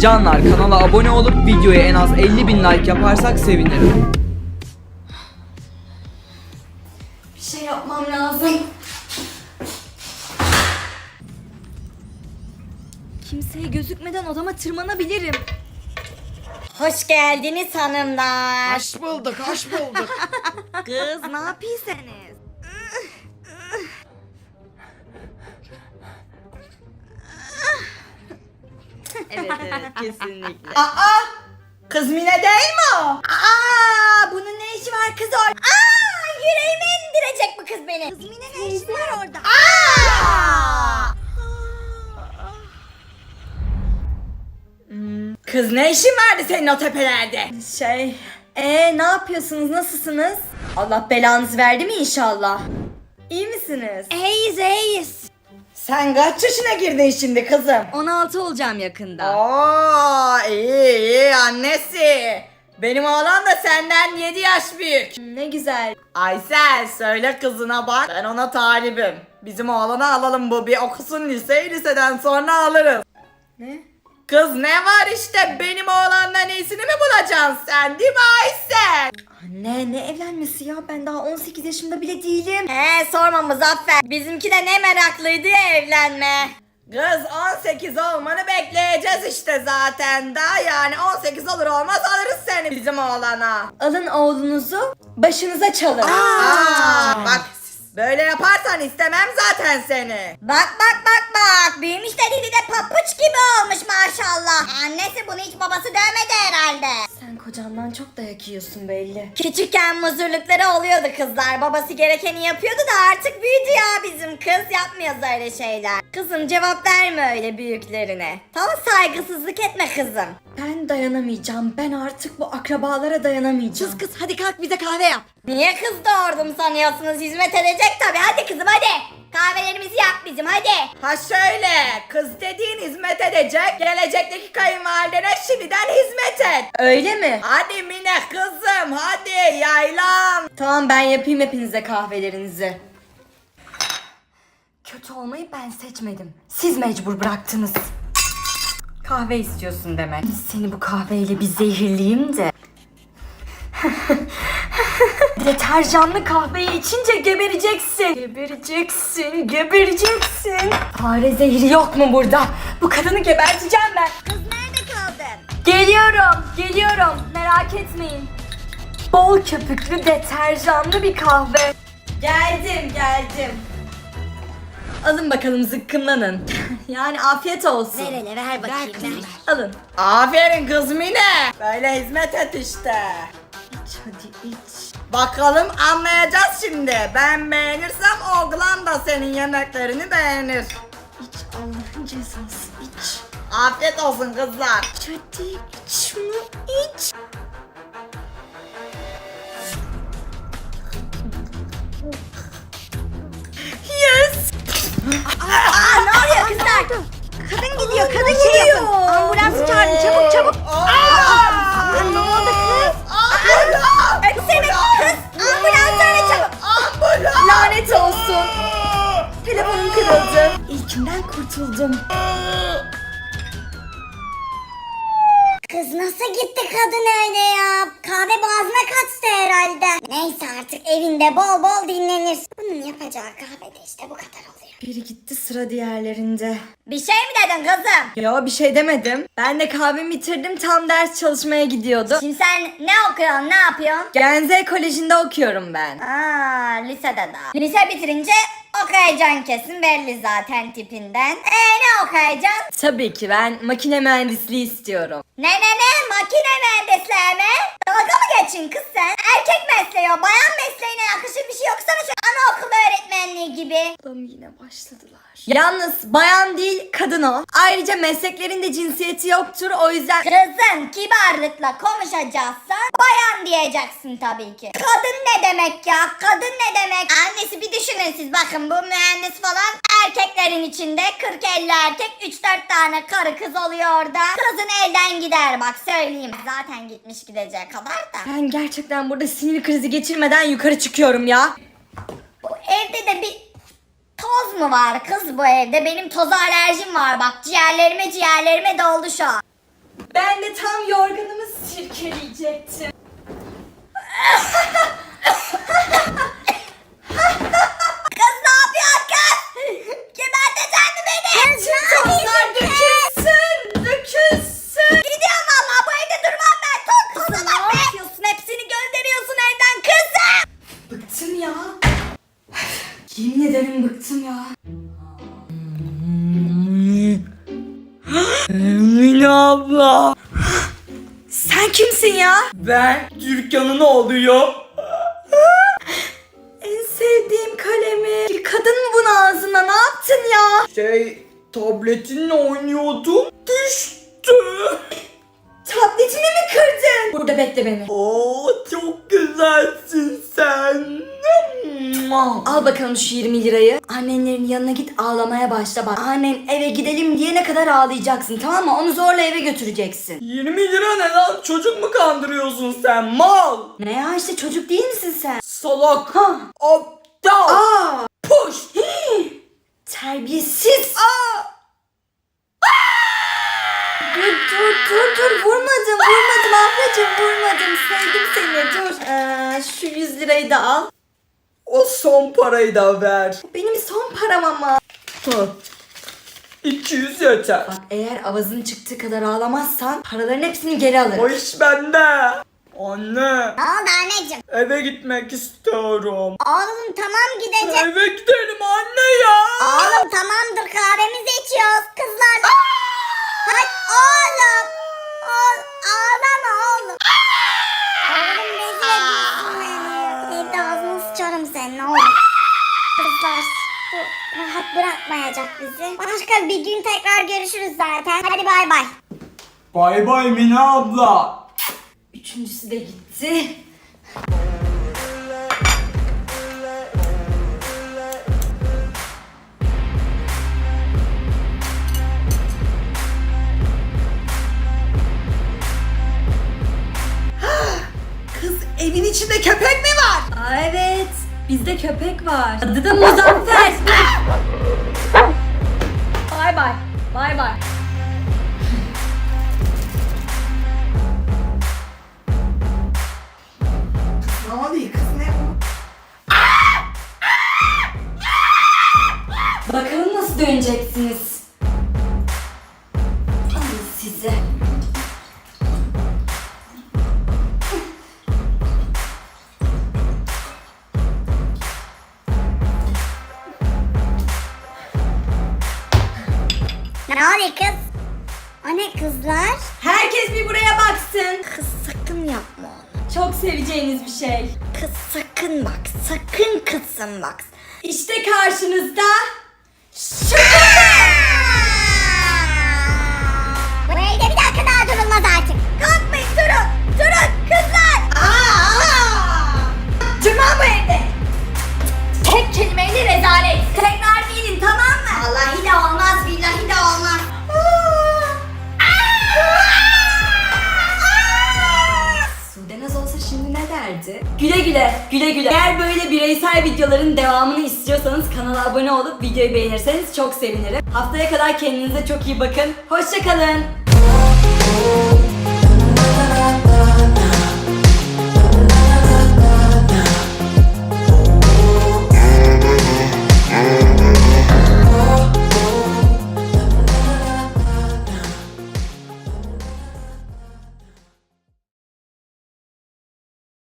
Canlar kanala abone olup videoya en az 50 bin like yaparsak sevinirim. Bir şey yapmam lazım. Kimseye gözükmeden odama tırmanabilirim. Hoş geldiniz hanımlar. Hoş bulduk, hoş bulduk. Kız ne yapıyorsunuz? Evet evet kesinlikle. Aa! Kız Mine değil mi o? Aa, bunun ne işi var kız orada? Aa, yüreğime indirecek bu kız beni. Kız Mine ne işi var orada? Aa! Kız ne işin vardı senin o tepelerde? Şey, ee ne yapıyorsunuz? Nasılsınız? Allah belanızı verdi mi inşallah? İyi misiniz? İyiyiz, iyiyiz. Sen kaç yaşına girdin şimdi kızım? 16 olacağım yakında. Oo iyi iyi annesi. Benim oğlan da senden 7 yaş büyük. Ne güzel. Aysel söyle kızına bak. Ben ona talibim. Bizim oğlanı alalım bu bir okusun liseyi liseden sonra alırız. Ne? Kız ne var işte benim oğlandan iyisini mi bulacaksın sen değil mi Aysel? Anne ne evlenmesi ya? Ben daha 18 yaşında bile değilim. He sorma Muzaffer. Bizimki de ne meraklıydı ya evlenme. Kız 18 olmanı bekleyeceğiz işte zaten da yani 18 olur olmaz alırız seni bizim oğlana. Alın oğlunuzu başınıza çalın. Aa, bak böyle yaparsan istemem zaten seni. Bak bak bak bak büyümüş de dili de papuç gibi olmuş maşallah. Annesi bunu hiç babası dövmedi herhalde. Sen kocandan çok dayak yiyorsun belli. Küçükken muzurlukları oluyordu kızlar. Babası gerekeni yapıyordu da artık büyüdü ya bizim kız. Yapmıyoruz öyle şeyler. Kızım cevap verme öyle büyüklerine. Tamam saygısızlık etme kızım. Ben dayanamayacağım. Ben artık bu akrabalara dayanamayacağım. kız hadi kalk bize kahve yap. Niye kız doğurdum sanıyorsunuz? Hizmet edecek tabii. Hadi kızım hadi. Kahvelerimizi yap bizim hadi. Ha şöyle kız dediğin hizmet edecek gelecekteki kayınvalidene şimdiden hizmet et. Öyle mi? Hadi Mine kızım hadi yaylan. Tamam ben yapayım hepinize kahvelerinizi. Kötü olmayı ben seçmedim. Siz mecbur bıraktınız. Kahve istiyorsun demek. Seni bu kahveyle bir zehirleyeyim de. Deterjanlı kahveyi içince gebereceksin. Gebereceksin, gebereceksin. Fare zehri yok mu burada? Bu kadını geberteceğim ben. Kız nerede kaldın? Geliyorum, geliyorum. Merak etmeyin. Bol köpüklü deterjanlı bir kahve. Geldim, geldim. Alın bakalım zıkkımlanın. yani afiyet olsun. Ver hele ver bakayım ver. Alın. Aferin kız Mine. Böyle hizmet et işte. İç hadi iç. Bakalım anlayacağız şimdi. Ben beğenirsem oğlan da senin yemeklerini beğenir. İç Allah'ın cezası iç. Afiyet olsun kızlar. İç hadi iç şunu iç. Yes. Aa ne oluyor kızlar? Kadın gidiyor kadın gidiyor. Ambulans çağırın çabuk çabuk. Aa, nasıl gitti kadın öyle ya? Kahve boğazına kaçtı herhalde. Neyse artık evinde bol bol dinlenir. Bunun yapacağı kahve de işte bu kadar oluyor. Biri gitti sıra diğerlerinde. Bir şey mi dedin kızım? Yo bir şey demedim. Ben de kahvemi bitirdim tam ders çalışmaya gidiyordu. Şimdi sen ne okuyorsun ne yapıyorsun? Genze Koleji'nde okuyorum ben. Aa lisede daha. Lise bitirince okuyacaksın kesin belli zaten tipinden. Ee ne okuyacaksın? Tabii ki ben makine mühendisliği istiyorum. Ne ne ne makine mühendisliği mi? Dalga mı geçin kız sen? Erkek mesleği o bayan mesleğine yakışır bir şey yok sana şu anaokulu öğretmenliği gibi. Adam yine başladılar. Yalnız bayan değil kadın o. Ayrıca mesleklerin de cinsiyeti yoktur o yüzden... Kızım kibarlıkla konuşacaksan bayan diyeceksin tabii ki. Kadın ne demek ya? Kadın ne demek? Annesi bir düşünün siz bakın bu mühendis falan erkeklerin içinde 40-50 erkek 3-4 tane karı kız oluyor orada. Kızın elden gider bak söyleyeyim. Zaten gitmiş gideceği kadar da. Ben gerçekten burada sinir krizi geçirmeden yukarı çıkıyorum ya. Bu evde de bir toz mu var kız bu evde? Benim toza alerjim var bak ciğerlerime ciğerlerime doldu şu an. Ben de tam yorganımı sirkeleyecektim. Ben Türkan'ın oğluyum. En sevdiğim kalemi. Kadın bunu ağzına? Ne yaptın ya? Şey tabletinle oynuyordum. Düştü. Tabletimi mi kırdın? Burada bekle beni. Oo çok güzelsin sen. Al bakalım şu 20 lirayı. Annenlerin yanına git ağlamaya başla bak. Annen eve gidelim diyene kadar ağlayacaksın tamam mı? Onu zorla eve götüreceksin. 20 lira ne lan? Çocuk mu kandırıyorsun sen? Mal. Ne ya işte çocuk değil misin sen? Salak. Ha. Aptal. Aa. Puş. Hii. Terbiyesiz. Dur dur dur dur vurmadım vurmadım ablacığım vurmadım sevdim seni dur. Ee, şu 100 lirayı da al. O son parayı da ver. Benim son param ama. Hı. 200 yeter. Bak eğer avazın çıktığı kadar ağlamazsan paraların hepsini geri alırım. O iş bende. Anne. Ne oldu anneciğim? Eve gitmek istiyorum. Oğlum tamam gidecek. Eve gidelim anne ya. Oğlum tamamdır kahvemizi içiyoruz kızlar. Hadi. Oğlum bırakmayacak bizi. Başka bir gün tekrar görüşürüz zaten. Hadi bay bay. Bay bay Mine abla. Üçüncüsü de gitti. Kız evin içinde köpek mi var? Aa evet. Bizde köpek var. Adı da Muzaffer. bay bay. Bay bay. Ne oluyor kız ne bu? Bakalım nasıl döneceksiniz. Ne oluyor kız? O ne kızlar? Herkes bir buraya baksın. Kız sakın yapma onu. Çok seveceğiniz bir şey. Kız sakın bak. Sakın kızsın bak. İşte karşınızda Bu derdi? Güle güle, güle güle. Eğer böyle bireysel videoların devamını istiyorsanız kanala abone olup videoyu beğenirseniz çok sevinirim. Haftaya kadar kendinize çok iyi bakın. Hoşçakalın.